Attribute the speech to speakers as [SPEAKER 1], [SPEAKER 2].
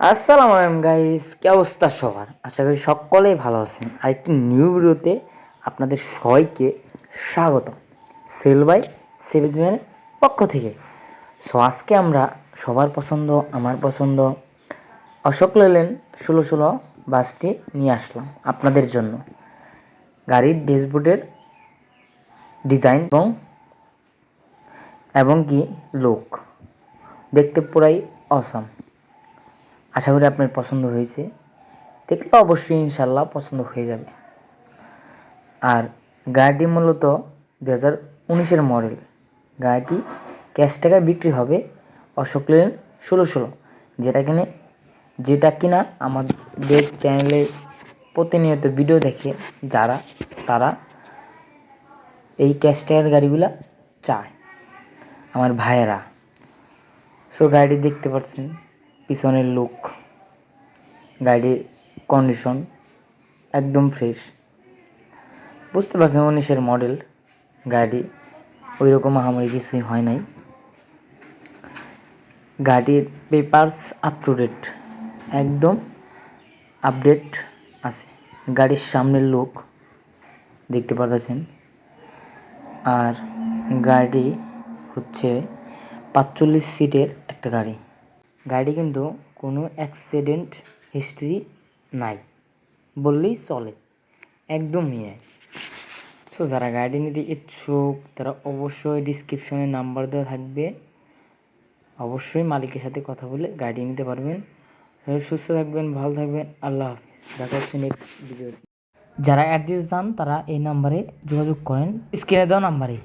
[SPEAKER 1] আসসালামু আলাইকুম গাইস কি অবস্থা সবার? আশা করি সকলেই ভালো আছেন। আর একটি নিউ ভিডিওতে আপনাদের সবাইকে স্বাগত সেল বাই সেভিজম্যানের পক্ষ থেকে। সো আজকে আমরা সবার পছন্দ, আমার পছন্দ, অশোক লেলেন ষোলো ষোলো বাসটি নিয়ে আসলাম আপনাদের জন্য। গাড়ির ড্যাশবোর্ডের ডিজাইন এবং এবং কি লুক দেখতে পুরাই অসাম আশা করি আপনার পছন্দ হয়েছে। দেখলে অবশ্যই ইনশাল্লাহ পছন্দ হয়ে যাবে। আর গাড়িটি মূলত দু হাজার উনিশের মডেল। গাড়িটি ক্যাশ টাকায় বিক্রি হবে অশোক লেন ষোলো ষোলো যেটা কিনে যেটা কিনা আমাদের চ্যানেলে প্রতিনিয়ত ভিডিও দেখে যারা, তারা এই ক্যাশ টাকার গাড়িগুলা চায়। আমার ভাইয়েরা। সো গাড়িটি দেখতে পাচ্ছেন। পিছনের লুক গাড়ির কন্ডিশন একদম ফ্রেশ বুঝতে পারছেন উনিশের মডেল গাড়ি ওই রকম আহামরি কিছুই হয় নাই। গাড়ির পেপারস আপ টু ডেট একদম আপডেট আছে। গাড়ির সামনের লুক দেখতে পাচ্ছেন আর গাড়ি হচ্ছে পাঁচচল্লিশ সিটের একটা গাড়ি। গাড়ি কিন্তু কোনো অ্যাক্সিডেন্ট হিস্ট্রি নাই, বললেই চলে একদম নিয়ে সো যারা গাড়ি নিতে ইচ্ছুক, তারা অবশ্যই ডিসক্রিপশনে নাম্বার দেওয়া থাকবে। অবশ্যই মালিকের সাথে কথা বলে গাড়ি নিতে পারবেন। সুস্থ থাকবেন, ভালো থাকবেন, আল্লাহ হাফিজ। দেখা হচ্ছে নেক্সট ভিডিও যারা অ্যাড্রেস চান, তারা এই নাম্বারে যোগাযোগ করেন। স্ক্রিনে দেওয়া নাম্বারে